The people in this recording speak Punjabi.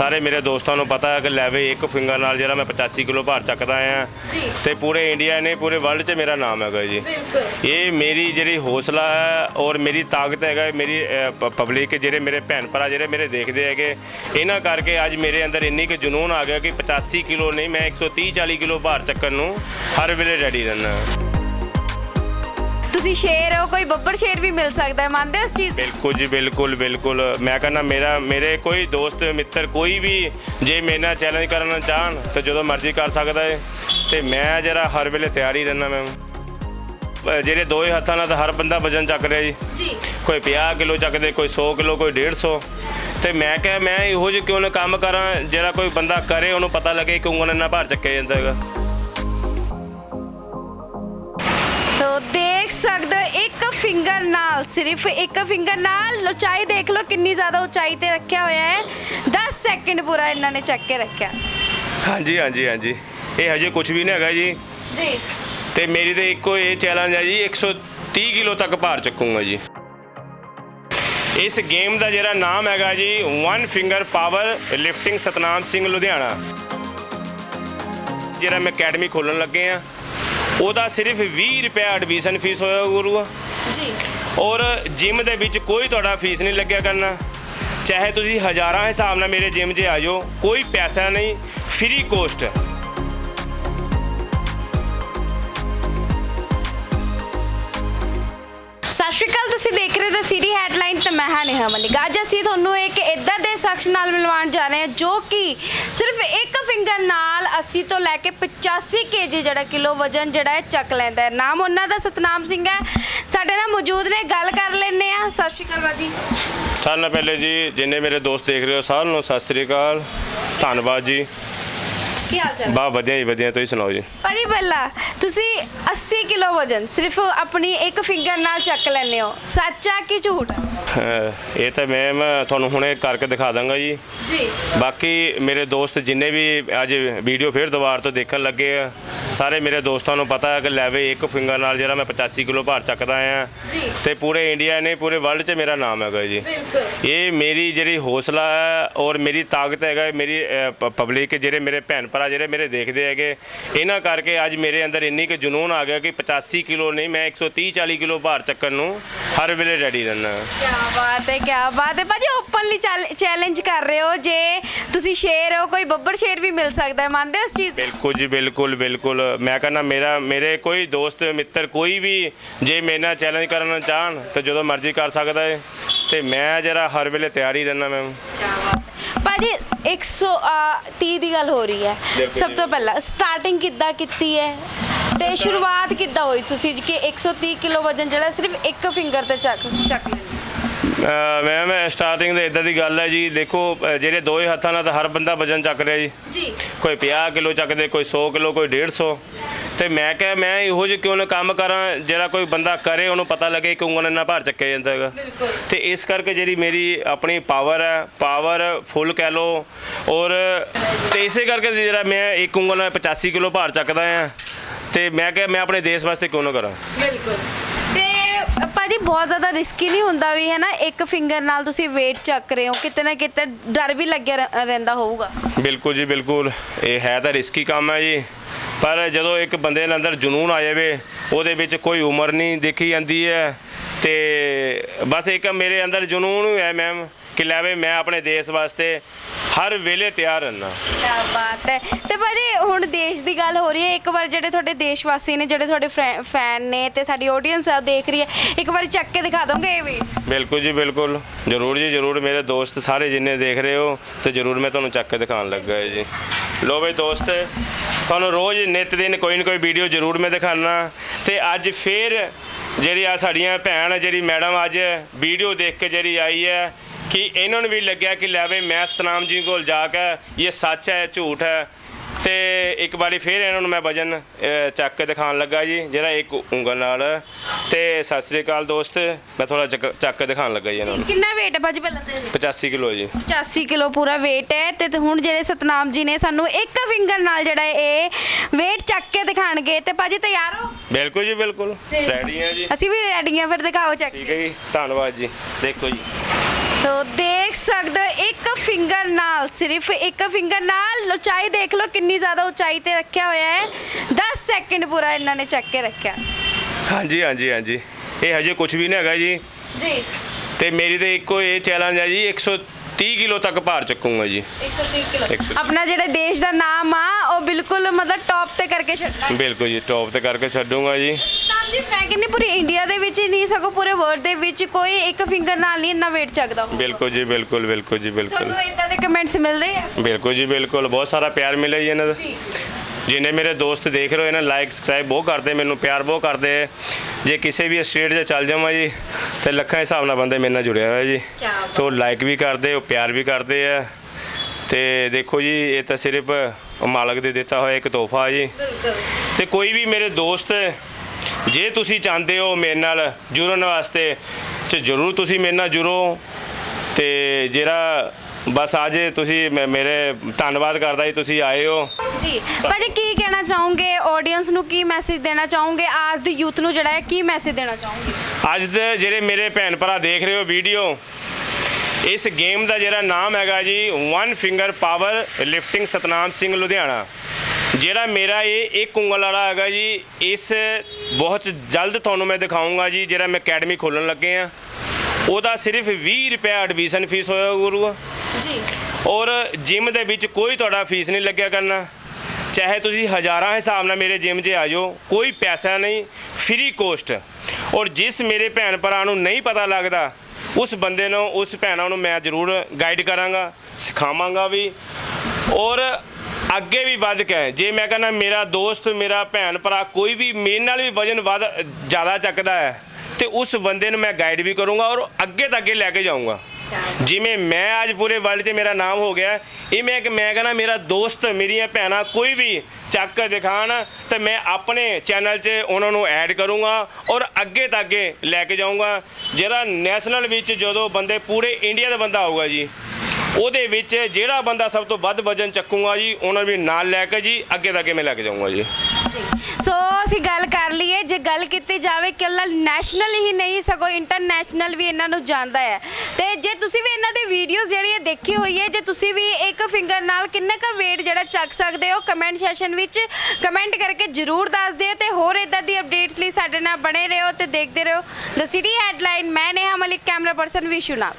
ਸਾਰੇ ਮੇਰੇ ਦੋਸਤਾਂ ਨੂੰ ਪਤਾ ਹੈ ਕਿ ਲੈਵੇ ਇੱਕ ਫਿੰਗਰ ਨਾਲ ਜਿਹੜਾ ਮੈਂ 85 ਕਿਲੋ ਭਾਰ ਚੱਕਦਾ ਆ ਜੀ। ਤੇ ਪੂਰੇ ਇੰਡੀਆ ਨੇ ਪੂਰੇ ਵਰਲਡ 'ਚ ਮੇਰਾ ਨਾਮ ਹੈਗਾ ਜੀ। ਬਿਲਕੁਲ। ਇਹ ਮੇਰੀ ਜਿਹੜੀ ਹੌਸਲਾ ਹੈ ਔਰ ਮੇਰੀ ਤਾਕਤ ਹੈਗਾ ਮੇਰੀ ਪਬਲਿਕ ਜਿਹੜੇ ਮੇਰੇ ਭੈਣ ਭਰਾ ਜਿਹੜੇ ਮੇਰੇ ਦੇਖਦੇ ਹੈਗੇ ਇਹਨਾਂ ਕਰਕੇ ਅੱਜ ਮੇਰੇ ਅੰਦਰ ਇੰਨੀ ਕੁ ਜਨੂਨ ਆ ਗਿਆ ਕਿ 85 ਕਿਲੋ ਨਹੀਂ ਮੈਂ 130 40 ਕਿਲੋ ਭਾਰ ਚੱਕਣ ਨੂੰ ਹਰ ਵੇਲੇ ਰੈਡੀ ਰਹਿਣਾ ਤੁਸੀਂ ਸ਼ੇਰ ਹੋ ਕੋਈ ਬੱਬਰ ਸ਼ੇਰ ਵੀ ਮਿਲ ਸਕਦਾ ਹੈ ਮੰਨਦੇ ਹੋ ਇਸ ਚੀਜ਼? ਬਿਲਕੁਲ ਜੀ ਬਿਲਕੁਲ ਬਿਲਕੁਲ। ਮੈਂ ਕਹਿੰਦਾ ਮੇਰਾ ਮੇਰੇ ਕੋਈ ਦੋਸਤ ਮਿੱਤਰ ਕੋਈ ਵੀ ਜੇ ਮੇਰੇ ਨਾਲ ਚੈਲੰਜ ਕਰਨਾ ਚਾਹਣ ਤਾਂ ਜਦੋਂ ਮਰਜ਼ੀ ਕਰ ਸਕਦਾ ਹੈ ਤੇ ਮੈਂ ਜਿਹੜਾ ਹਰ ਵੇਲੇ ਤਿਆਰ ਹੀ ਰਹਿਣਾ ਮੈਂ। ਅਹ ਜਿਹੜੇ ਦੋਏ ਹੱਥਾਂ ਨਾਲ ਤਾਂ ਹਰ ਬੰਦਾ ਵਜਨ ਚੱਕ ਰਿਹਾ ਜੀ। ਜੀ। ਕੋਈ 50 ਕਿਲੋ ਚੱਕਦੇ ਕੋਈ 100 ਕਿਲੋ ਕੋਈ 150 ਤੇ ਮੈਂ ਕਿਹਾ ਮੈਂ ਇਹੋ ਜਿਹੇ ਕਿਉਂ ਨਾ ਕੰਮ ਕਰਾਂ ਜਿਹੜਾ ਕੋਈ ਬੰਦਾ ਕਰੇ ਉਹਨੂੰ ਪਤਾ ਲੱਗੇ ਕਿ ਉਂਗਲ ਨਾਲ ਭਾਰ ਚੱਕਿਆ ਜਾਂਦਾ ਹੈਗਾ। ਤੋ ਦੇਖ ਸਕਦੇ ਹੋ। ਇੱਕ ਫਿੰਗਰ ਨਾਲ ਸਿਰਫ ਇੱਕ ਫਿੰਗਰ ਨਾਲ। ਉਚਾਈ ਦੇਖ ਲਓ ਕਿੰਨੀ ਜ਼ਿਆਦਾ ਉਚਾਈ ਤੇ ਰੱਖਿਆ ਹੋਇਆ ਹੈ। 10 ਸੈਕਿੰਡ ਪੂਰਾ ਇਹਨਾਂ ਨੇ ਚੱਕ ਕੇ ਰੱਖਿਆ। ਹਾਂਜੀ ਹਾਂਜੀ ਹਾਂਜੀ। ਇਹ ਹਜੇ ਕੁਝ ਵੀ ਨਹੀਂ ਹੈਗਾ ਜੀ। ਜੀ। ਤੇ ਮੇਰੀ ਤੇ ਇੱਕੋ ਇਹ ਚੈਲੰਜ ਹੈ ਜੀ 130 ਕਿਲੋ ਤੱਕ ਭਾਰ ਚੱਕੂੰਗਾ ਜੀ। ਇਸ ਗੇਮ ਦਾ ਜਿਹੜਾ ਨਾਮ ਹੈਗਾ ਜੀ one finger powerlifting Satnam Singh Ludhiana. ਜਿਹੜਾ ਮੈਂ ਅਕੈਡਮੀ ਖੋਲਣ ਲੱਗੇ ਆ। ਉਹਦਾ ਸਿਰਫ 20 ਰੁਪਏ ਐਡਮਿਸ਼ਨ ਫੀਸ ਹੋਇਆ ਗੁਰੂਆ। ਜੀ। ਔਰ ਜਿਮ ਦੇ ਵਿੱਚ ਕੋਈ ਤੁਹਾਡਾ ਫੀਸ ਨਹੀਂ ਲੱਗਿਆ ਕਰਨਾ। ਚਾਹੇ ਤੁਸੀਂ ਹਜ਼ਾਰਾਂ ਹਿਸਾਬ ਨਾਲ ਮੇਰੇ ਜਿਮ 'ਚ ਆ ਜਾਓ ਕੋਈ ਪੈਸਾ ਨਹੀਂ ਫ੍ਰੀ ਕੋਸਟ ਹੈ ਤੁਸੀਂ ਦੇਖ ਰਹੇ ਹੋ ਸਿਟੀ ਹੈਡਲਾਈਨ ਤੇ ਮੈਂ ਹਾਂ ਨੇਹਾ ਮਲਿਕ। ਅੱਜ ਅਸੀਂ ਤੁਹਾਨੂੰ ਇੱਕ ਇਦਾਂ ਦੇ ਸ਼ਖਸ ਨਾਲ ਮਿਲਵਾਉਣ ਜਾ ਰਹੇ ਹਾਂ ਜੋ ਕਿ ਸਿਰਫ ਇੱਕ ਫਿੰਗਰ ਨਾਲ 80 ਤੋਂ ਲੈ ਕੇ 85 ਕੇਜੀ ਜਿਹੜਾ ਕਿਲੋ ਵਜਨ ਜਿਹੜਾ ਹੈ ਚੱਕ ਲੈਂਦਾ ਹੈ। ਨਾਮ ਉਹਨਾਂ ਦਾ ਸਤਨਾਮ ਸਿੰਘ ਹੈ। ਸਾਡੇ ਨਾਲ ਮੌਜੂਦ ਨੇ, ਗੱਲ ਕਰ ਲੈਣੇ ਆ ਸਤਿ ਸ਼੍ਰੀ ਅਕਾਲ ਬਾਜੀ। ਸਾਰਿਆਂ ਨਾਲ ਪਹਿਲੇ ਜੀ, ਜਿੰਨੇ ਮੇਰੇ ਦੋਸਤ ਦੇਖ ਰਹੇ ਹੋ, ਸਾਰਿਆਂ ਨੂੰ ਸਤਿ ਸ੍ਰੀ ਅਕਾਲ। ਧੰਨਵਾਦ ਜੀ। ਕੀ ਹਾਲ ਚਾਲ ਬਾ ਵਧੀਆ ਜੀ ਵਧੀਆ। ਤੁਸੀਂ ਸੁਣਾਓ ਜੀ? ਭਾਜੀ ਪਹਿਲਾਂ ਤੁਸੀਂ 80 ਕਿਲੋ ਵਜਨ ਸਿਰਫ ਆਪਣੀ ਇੱਕ ਫਿੰਗਰ ਨਾਲ ਚੱਕ ਲੈਂਦੇ ਹੋ। ਸੱਚ ਆ ਕਿ ਝੂਠ ਅਹ ਇਹ ਤਾਂ ਮੈਂ ਮੈਂ ਤੁਹਾਨੂੰ ਹੁਣੇ ਕਰਕੇ ਦਿਖਾ ਦਾਂਗਾ ਜੀ। ਜੀ। ਬਾਕੀ ਮੇਰੇ ਦੋਸਤ ਜਿੰਨੇ ਵੀ ਅੱਜ ਵੀਡੀਓ ਫੇਰ ਦੁਬਾਰ ਤੋਂ ਦੇਖਣ ਲੱਗੇ ਆ ਸਾਰੇ ਮੇਰੇ ਦੋਸਤਾਂ ਨੂੰ ਪਤਾ ਹੈ ਕਿ ਲੈਵੇ ਇੱਕ ਫਿੰਗਰ ਨਾਲ ਜਿਹੜਾ ਮੈਂ 85 ਕਿਲੋ ਭਾਰ ਚੱਕਦਾ ਆ। ਜੀ। ਤੇ ਪੂਰੇ ਇੰਡੀਆ ਨੇ ਪੂਰੇ ਵਰਲਡ 'ਚ ਮੇਰਾ ਨਾਮ ਹੈਗਾ ਜੀ। ਬਿਲਕੁਲ। ਇਹ ਮੇਰੀ ਜਿਹੜੀ ਹੌਸਲਾ ਹੈ ਔਰ ਮੇਰੀ ਤਾਕਤ ਹੈਗਾ ਮੇਰੀ ਪਬਲਿਕ ਜਿਹੜੇ ਮੇਰੇ ਭੈਣ ਭਰਾ ਜਿਹੜੇ ਮੇਰੇ ਦੇਖਦੇ ਹੈਗੇ ਇਹਨਾਂ ਕਰਕੇ ਅੱਜ ਮੇਰੇ ਅੰਦਰ ਇੰਨੀ ਕੁ ਜਨੂਨ ਆ ਗਿਆ ਕਿ 85 ਕਿਲੋ ਨਹੀਂ ਮੈਂ 130 40 ਕਿਲੋ ਭਾਰ ਚੱਕਣ ਨੂੰ ਹਰ ਵੇਲੇ ਰੈਡੀ ਰਹਿਣਾ ਕੀ ਬਾਤ ਹੈ ਕੀ ਬਾਤ ਹੈ। ਭਾਜੀ ਓਪਨਲੀ ਚੈਲੰਜ ਕਰ ਰਹੇ ਹੋ ਜੇ ਤੁਸੀਂ ਸ਼ੇਰ ਹੋ ਕੋਈ ਬੱਬਰ ਸ਼ੇਰ ਵੀ ਮਿਲ ਸਕਦਾ ਹੈ ਮੰਨਦੇ ਹੋ ਇਸ ਚੀਜ਼? ਬਿਲਕੁਲ ਜੀ ਬਿਲਕੁਲ ਬਿਲਕੁਲ। ਮੈਂ ਕਹਿੰਦਾ ਮੇਰਾ ਮੇਰੇ ਕੋਈ ਦੋਸਤ ਮਿੱਤਰ ਕੋਈ ਵੀ ਜੇ ਮੇਰੇ ਨਾਲ ਚੈਲੰਜ ਕਰਨਾ ਚਾਹਣ ਤਾਂ ਜਦੋਂ ਮਰਜ਼ੀ ਕਰ ਸਕਦਾ ਹੈ ਤੇ ਮੈਂ ਜਿਹੜਾ ਹਰ ਵੇਲੇ ਤਿਆਰ ਹੀ ਰਹਿਣਾ ਮੈਂ ਕਿਆ ਬਾਤ ਹੈ। ਭਾਜੀ 130 ਦੀ ਗੱਲ ਹੋ ਰਹੀ ਹੈ। ਸਭ। ਤੋਂ ਪਹਿਲਾਂ ਸਟਾਰਟਿੰਗ ਕਿੱਦਾਂ ਕੀਤੀ ਹੈ? ਤੇ ਸ਼ੁਰੂਆਤ ਕਿੱਦਾਂ ਹੋਈ ਤੁਸੀਂ ਕਿ 130 ਕਿਲੋ ਵਜਨ ਜਿਹੜਾ ਸਿਰਫ ਇੱਕ ਫਿੰਗਰ ਤੇ ਚੱਕ ਚੱਕ ਲੈਂਦੇ ਅਹ ਮੈਂ ਮੈਂ ਸਟਾਰਟਿੰਗ ਦੇ ਇਦਾਂ ਦੀ ਗੱਲ ਹੈ ਜੀ। ਦੇਖੋ ਜਿਹੜੇ ਦੋਏ ਹੱਥਾਂ ਨਾਲ ਤਾਂ ਹਰ ਬੰਦਾ ਵਜਨ ਚੱਕ ਰਿਹਾ ਜੀ। ਜੀ। ਕੋਈ 50 ਕਿਲੋ ਚੱਕਦੇ ਕੋਈ 100 ਕਿਲੋ ਕੋਈ 150 ਤੇ ਮੈਂ ਕਿਹਾ ਮੈਂ ਇਹੋ ਜਿਹੇ ਕਿਉਂ ਨਾ ਕੰਮ ਕਰਾਂ ਜਿਹੜਾ ਕੋਈ ਬੰਦਾ ਕਰੇ ਉਹਨੂੰ ਪਤਾ ਲੱਗੇ ਕਿ ਉਂਗਲ ਨਾਲ ਭਾਰ ਚੱਕਿਆ ਜਾਂਦਾ ਹੈਗਾ। ਤੇ ਇਸ ਕਰਕੇ ਜਿਹੜੀ ਮੇਰੀ ਆਪਣੀ ਪਾਵਰ ਹੈ ਪਾਵਰ ਫੁੱਲ ਕਹਿ ਲੋ ਔਰ ਤੇ ਇਸੇ ਕਰਕੇ ਜਿਹੜਾ ਮੈਂ ਇੱਕ ਉਂਗਲ ਨਾਲ 85 ਕਿਲੋ ਭਾਰ ਚੱਕਦਾ ਆ ਤੇ ਮੈਂ ਕਿਹਾ ਮੈਂ ਆਪਣੇ ਦੇਸ਼ ਵਾਸਤੇ ਕਿਉਂ ਨਾ ਕਰਾਂ। ਬਿਲਕੁਲ। ਤੇ ਭਾਜੀ ਬਹੁਤ ਜ਼ਿਆਦਾ ਰਿਸਕੀ ਨਹੀਂ ਹੁੰਦਾ ਵੀ ਹੈ ਨਾ ਇੱਕ ਫਿੰਗਰ ਨਾਲ ਤੁਸੀਂ weight ਚੱਕ ਰਹੇ ਹੋ ਕਿਤੇ ਨਾ ਕਿਤੇ ਡਰ ਵੀ ਲੱਗਿਆ ਰਹਿ- ਰਹਿੰਦਾ ਹੋਊਗਾ। ਬਿਲਕੁਲ ਜੀ ਬਿਲਕੁਲ। ਇਹ ਹੈ ਤਾਂ ਰਿਸਕੀ ਕੰਮ ਹੈ ਜੀ। ਪਰ ਜਦੋਂ ਇੱਕ ਬੰਦੇ ਦੇ ਅੰਦਰ ਜਨੂਨ ਆ ਜਾਵੇ, ਉਹਦੇ ਵਿੱਚ ਕੋਈ ਉਮਰ ਨਹੀਂ ਦੇਖੀ ਜਾਂਦੀ ਹੈ ਤੇ ਬਸ ਇੱਕ ਮੇਰੇ ਅੰਦਰ ਜਨੂਨ ਹੈ ਮੈਮ ਕਿ ਲੈਵੇ ਮੈਂ ਆਪਣੇ ਦੇਸ਼ ਵਾਸਤੇ ਹਰ ਵੇਲੇ ਤਿਆਰ ਰਹਿਣਾ ਕਿਆ ਬਾਤ ਹੈ। ਤੇ ਭਾਜੀ ਹੁਣ ਦੇਸ਼ ਦੀ ਗੱਲ ਹੋ ਰਹੀ ਹੈ। ਇੱਕ ਵਾਰ ਜਿਹੜੇ ਤੁਹਾਡੇ ਦੇਸ਼ ਵਾਸੀ ਨੇ ਜਿਹੜੇ ਤੁਹਾਡੇ ਫੈਨ ਨੇ ਤੇ ਸਾਡੀ ਆਡੀਅנס ਆ ਉਹ ਦੇਖ ਰਹੀ ਹੈ। ਇੱਕ ਵਾਰ ਚੱਕ ਕੇ ਦਿਖਾ ਦੋਗੇ ਇਹ ਵੀ? ਬਿਲਕੁਲ ਜੀ ਬਿਲਕੁਲ। ਜਰੂਰ ਜੀ ਜਰੂਰ। ਮੇਰੇ ਦੋਸਤ ਸਾਰੇ ਜਿੰਨੇ ਦੇਖ ਰਹੇ ਹੋ ਤੇ ਜਰੂਰ ਮੈਂ ਤੁਹਾਨੂੰ ਚੱਕ ਕੇ ਦਿਖਾਉਣ ਲੱਗਾ ਹੈ ਜੀ। ਲੋ ਬਈ ਦੋਸਤ ਤੁਹਾਨੂੰ ਰੋਜ਼ ਨਿਤ ਦਿਨ ਕੋਈ ਨਾ ਕੋਈ ਵੀਡੀਓ ਜਰੂਰ ਮੈਂ ਦਿਖਾਣਾ ਤੇ ਅੱਜ ਫੇਰ ਜਿਹੜੀ ਆ ਸਾਡੀਆਂ ਭੈਣ ਜਿਹੜੀ ਮੈਡਮ ਅੱਜ ਵੀਡੀਓ ਦੇਖ ਕੇ ਜਿਹੜੀ ਆਈ ਹੈ ਕਿ ਇਹਨਾਂ ਨੂੰ ਵੀ ਲੱਗਿਆ ਕਿ ਲੈ ਬਈ ਮੈਂ ਸਤਨਾਮ ਜੀ ਕੋਲ ਜਾ ਕੇ ਇਹ ਸੱਚ ਹੈ ਝੂਠ ਹੈ। ਤੇ ਇੱਕ ਵਾਰੀ ਫੇਰ ਇਹਨਾਂ ਨੂੰ ਮੈਂ ਵਜਨ ਚੱਕ ਕੇ ਦਿਖਾਉਣ ਲੱਗਾ ਜੀ ਜਿਹੜਾ ਇੱਕ ਉਂਗਲ ਨਾਲ। ਤੇ ਸਤਿ ਸ੍ਰੀ ਅਕਾਲ ਦੋਸਤ ਮੈਂ ਥੋੜਾ ਚੱਕ ਕੇ ਦਿਖਾਉਣ ਲੱਗਾ ਜੀ ਇਹਨਾਂ ਨੂੰ। ਕਿੰਨਾ weight ਹੈ ਭਾਜੀ ਪਹਿਲਾਂ ਤੇ? 85 ਕਿਲੋ ਜੀ। 85 ਕਿਲੋ ਪੂਰਾ weight ਹੈ। ਤੇ ਹੁਣ ਜਿਹੜੇ ਸਤਨਾਮ ਜੀ ਨੇ ਸਾਨੂੰ ਇੱਕ ਫਿੰਗਰ ਨਾਲ ਜਿਹੜਾ ਇਹ weight ਚੱਕ ਕੇ ਦਿਖਾਣਗੇ ਤੇ ਭਾਜੀ ਤਿਆਰ ਹੋ? ਬਿਲਕੁਲ ਜੀ ਬਿਲਕੁਲ। ਰੈਡੀ ਆ ਜੀ। ਅਸੀਂ ਵੀ ਰੈਡੀ ਹਾਂ ਫਿਰ ਦਿਖਾਓ ਚੱਕ ਠੀਕ ਹੈ ਜੀ ਧੰਨਵਾਦ ਜੀ। ਦੇਖੋ ਜੀ। ਸੋ ਦੇਖ ਸਕਦੇ ਹੋ ਇੱਕ ਫਿੰਗਰ ਨਾਲ ਸਿਰਫ ਇੱਕ ਫਿੰਗਰ ਨਾਲ ਉਚਾਈ ਦੇਖ ਲਓ ਕਿੰਨੀ ਜ਼ਿਆਦਾ ਉਚਾਈ ਤੇ ਰੱਖਿਆ ਹੋਇਆ ਹੈ। 10 ਸੈਕਿੰਡ ਪੂਰਾ ਇਹਨਾਂ ਨੇ ਚੱਕ ਕੇ ਰੱਖਿਆ। ਹਾਂਜੀ ਹਾਂਜੀ ਹਾਂਜੀ। ਇਹ ਹਜੇ ਕੁਝ ਵੀ ਨਹੀਂ ਹੈਗਾ ਜੀ। ਜੀ। ਤੇ ਮੇਰੀ ਤੇ ਇੱਕੋ ਇਹ ਚੈਲੰਜ ਹੈ ਜੀ 130 ਕਿਲੋ ਤੱਕ ਭਾਰ ਚੱਕੂੰਗਾ ਜੀ। 130 ਕਿਲੋ। 130 ਆਪਣਾ ਜਿਹੜਾ ਦੇਸ਼ ਦਾ ਨਾਮ ਆ ਬਿਲਕੁਲ ਮਤਲਬ ਟੌਪ ਤੇ ਕਰਕੇ ਛੱਡਣਾ ਹੈ। ਬਿਲਕੁਲ ਜੀ ਟੌਪ ਤੇ ਕਰਕੇ ਛੱਡੂੰਗਾ ਜੀ। ਤਾਂ ਜੀ ਮੈਂ ਕਹਿੰਦੀ ਪੂਰੀ ਇੰਡੀਆ ਦੇ ਵਿੱਚ ਹੀ ਨਹੀਂ ਸਗੋਂ ਪੂਰੇ ਵਰਲਡ ਦੇ ਵਿੱਚ ਕੋਈ ਇੱਕ ਫਿੰਗਰ ਨਾਲ ਨਹੀਂ ਇੰਨਾ weight ਚੱਕਦਾ ਹੋਊਗਾ। ਬਿਲਕੁਲ ਜੀ ਬਿਲਕੁਲ ਬਿਲਕੁਲ ਜੀ ਬਿਲਕੁਲ। ਤੁਹਾਨੂੰ ਇਦਾਂ ਦੇ ਕਮੈਂਟਸ ਮਿਲ ਰਹੇ ਆ? ਬਿਲਕੁਲ ਜੀ ਬਿਲਕੁਲ। ਬਹੁਤ ਸਾਰਾ ਪਿਆਰ ਮਿਲਿਆ ਜੀ ਇਹਨਾਂ ਦਾ। ਜਿੰਨੇ ਮੇਰੇ ਦੋਸਤ ਦੇਖ ਰਹੇ ਹੋ ਇਹਨਾਂ ਲਾਈਕ ਸਬਸਕ੍ਰਾਈਬ ਬਹੁਤ ਕਰਦੇ ਮੈਨੂੰ ਪਿਆਰ ਬਹੁਤ ਕਰਦੇ। ਜੇ ਕਿਸੇ ਵੀ ਸਟੇਟ 'ਤੇ ਚੱਲ ਜਾਵਾਂ ਜੀ ਤੇ ਲੱਖਾਂ ਦੇ ਹਿਸਾਬ ਨਾਲ ਬੰਦੇ ਮੇਰੇ ਨਾਲ ਜੁੜਿਆ ਹੋਇਆ ਜੀ। ਕਿਆ ਬਾਤ। ਤੋ ਲਾਈਕ ਵੀ ਕਰਦੇ ਉਹ ਪਿਆਰ ਵੀ ਕਰਦੇ ਆ। ਤੇ ਦੇਖੋ ਜੀ ਇਹ ਤਾਂ ਸਿਰਫ ਮਾਲਕ ਦੇ ਦਿੱਤਾ ਹੋਇਆ ਇੱਕ ਤੋਹਫਾ ਹੈ ਜੀ ਤੇ ਕੋਈ ਵੀ ਮੇਰੇ ਦੋਸਤ ਜੇ ਤੁਸੀਂ ਚਾਹੁੰਦੇ ਹੋ ਮੇਰੇ ਨਾਲ ਜੁੜਨ ਵਾਸਤੇ ਤੇ ਜ਼ਰੂਰ ਤੁਸੀਂ ਮੇਰੇ ਨਾਲ ਜੁੜੋ। ਤੇ ਜਿਹੜਾ ਬਸ ਅੱਜ ਤੁਸੀਂ ਮੇਰੇ ਧੰਨਵਾਦ ਕਰਦਾ ਜੀ ਤੁਸੀਂ ਆਏ ਹੋ। ਜੀ ਭਾਜੀ ਕੀ ਕਹਿਣਾ ਚਾਹੋਗੇ? ਆਡੀਅנס ਨੂੰ ਕੀ ਮੈਸੇਜ ਦੇਣਾ ਚਾਹੋਗੇ? ਅੱਜ ਦੀ ਯੂਥ ਨੂੰ ਜਿਹੜਾ ਹੈ ਕੀ ਮੈਸੇਜ ਦੇਣਾ ਚਾਹੋਗੇ? ਅੱਜ ਦੇ ਜਿਹੜੇ ਮੇਰੇ ਭੈਣ ਭਰਾ ਦੇਖ ਰਹੇ ਹੋ ਵੀਡੀਓ ਇਸ ਗੇਮ ਦਾ ਜਿਹੜਾ ਨਾਮ ਹੈਗਾ ਜੀ one finger powerlifting Satnam Singh Ludhiana. ਜਿਹੜਾ ਮੇਰਾ ਇਹ ਇੱਕ ਉਂਗਲ ਵਾਲਾ ਹੈਗਾ ਜੀ ਇਸ ਬਹੁਤ ਜਲਦ ਤੁਹਾਨੂੰ ਮੈਂ ਦਿਖਾਉਂਗਾ ਜੀ ਜਿਹੜਾ ਮੈਂ ਅਕੈਡਮੀ ਖੋਲਣ ਲੱਗੇ ਆ ਉਹਦਾ ਸਿਰਫ 20 ਰੁਪਏ ਐਡਮਿਸ਼ਨ ਫੀਸ ਹੋਇਆ ਗੁਰੂ ਜੀ। ਔਰ ਜਿਮ ਦੇ ਵਿੱਚ ਕੋਈ ਤੁਹਾਡਾ ਫੀਸ ਨਹੀਂ ਲੱਗਿਆ ਕਰਨਾ। ਚਾਹੇ ਤੁਸੀਂ ਹਜ਼ਾਰਾਂ ਹਿਸਾਬ ਨਾਲ ਮੇਰੇ ਜਿਮ 'ਚ ਆ ਜਾਓ ਕੋਈ ਪੈਸਾ ਨਹੀਂ ਫ੍ਰੀ ਕੋਸਟ ਔਰ ਜਿਸ ਮੇਰੇ ਭੈਣ ਭਰਾ ਨੂੰ ਨਹੀਂ ਪਤਾ ਲੱਗਦਾ ਉਸ ਬੰਦੇ ਨੂੰ ਉਸ ਭੈਣਾਂ ਨੂੰ ਮੈਂ ਜ਼ਰੂਰ ਗਾਈਡ ਕਰਾਂਗਾ ਸਿਖਾਵਾਂਗਾ ਵੀ। ਔਰ ਅੱਗੇ ਵੀ ਵੱਧ ਕੇ ਜੇ ਮੈਂ ਕਹਿੰਦਾ ਮੇਰਾ ਦੋਸਤ ਮੇਰਾ ਭੈਣ ਭਰਾ ਕੋਈ ਵੀ ਮੇਰੇ ਨਾਲ ਵੀ ਵਜਨ ਵੱਧ ਜ਼ਿਆਦਾ ਚੱਕਦਾ ਹੈ ਤੇ ਉਸ ਬੰਦੇ ਨੂੰ ਮੈਂ ਗਾਈਡ ਵੀ ਕਰੂੰਗਾ ਔਰ ਅੱਗੇ ਤੱਕ ਅੱਗੇ ਲੈ ਕੇ ਜਾਊਂਗਾ। ਜਿਵੇਂ ਮੈਂ ਅੱਜ ਪੂਰੇ ਵਰਲਡ 'ਚ ਮੇਰਾ ਨਾਮ ਹੋ ਗਿਆ ਇਹ ਮੈਂ ਕਿ ਮੈਂ ਕਹਿੰਦਾ ਮੇਰਾ ਦੋਸਤ ਮੇਰੀਆਂ ਭੈਣਾਂ ਕੋਈ ਵੀ ਚੱਕ ਕੇ ਦਿਖਾਣ ਤੇ ਮੈਂ ਆਪਣੇ ਚੈਨਲ 'ਚ ਉਹਨਾਂ ਨੂੰ ਐਡ ਕਰੂੰਗਾ ਔਰ ਅੱਗੇ ਤੱਕ ਅੱਗੇ ਲੈ ਕੇ ਜਾਊਂਗਾ। ਜਿਹੜਾ ਨੈਸ਼ਨਲ ਵਿੱਚ ਜਦੋਂ ਬੰਦੇ ਪੂਰੇ ਇੰਡੀਆ ਦਾ ਬੰਦਾ ਆਊਗਾ ਜੀ, ਉਹਦੇ ਵਿੱਚ ਜਿਹੜਾ ਬੰਦਾ ਸਭ ਤੋਂ ਵੱਧ ਵਜਨ ਚੱਕੂਗਾ ਜੀ, ਉਹਨਾਂ ਨੂੰ ਵੀ ਨਾਲ ਲੈ ਕੇ ਜੀ, ਅੱਗੇ ਤੱਕ ਅੱਗੇ ਮੈਂ ਲੈ ਕੇ ਜਾਊਂਗਾ ਜੀ। ਜੀ ਸੋ ਅਸੀਂ ਗੱਲ ਕਰ ਲਈਏ, ਜੇ ਗੱਲ ਕੀਤੀ ਜਾਵੇ ਕੱਲਾ ਨੈਸ਼ਨਲ ਹੀ ਨਹੀਂ, ਸਗੋਂ ਇੰਟਰਨੈਸ਼ਨਲ ਵੀ ਇਹਨਾਂ ਨੂੰ ਜਾਣਦਾ ਹੈ। ਤੇ ਜੇ ਤੁਸੀਂ ਵੀ ਇਹਨਾਂ ਦੇ ਵੀਡੀਓਜ਼ ਜਿਹੜੀ ਹੈ ਦੇਖੀ ਹੋਈ ਹੈ, ਜੇ ਤੁਸੀਂ ਵੀ ਇੱਕ ਫਿੰਗਰ ਨਾਲ ਕਿੰਨਾ ਕੁ weight ਜਿਹੜਾ ਚੱਕ ਸਕਦੇ ਹੋ ਕਮੈਂਟ ਸੈਸ਼ਨ ਵਿੱਚ ਕਮੈਂਟ ਕਰਕੇ ਜਰੂਰ ਦੱਸ ਦਿਓ ਤੇ ਹੋਰ ਇਦਾਂ ਦੀ ਅਪਡੇਟਸ ਲਈ ਸਾਡੇ ਨਾਲ ਬਣੇ ਰਹੋ ਤੇ ਦੇਖਦੇ ਰਹੋ। ਦ ਸਿਟੀ ਹੈਡਲਾਈਨ ਮੈਂ ਨੇਹਾ ਮਲਿਕ ਕੈਮਰਾ ਪਰਸਨ ਵਿਸ਼ੂ ਨਾਲ।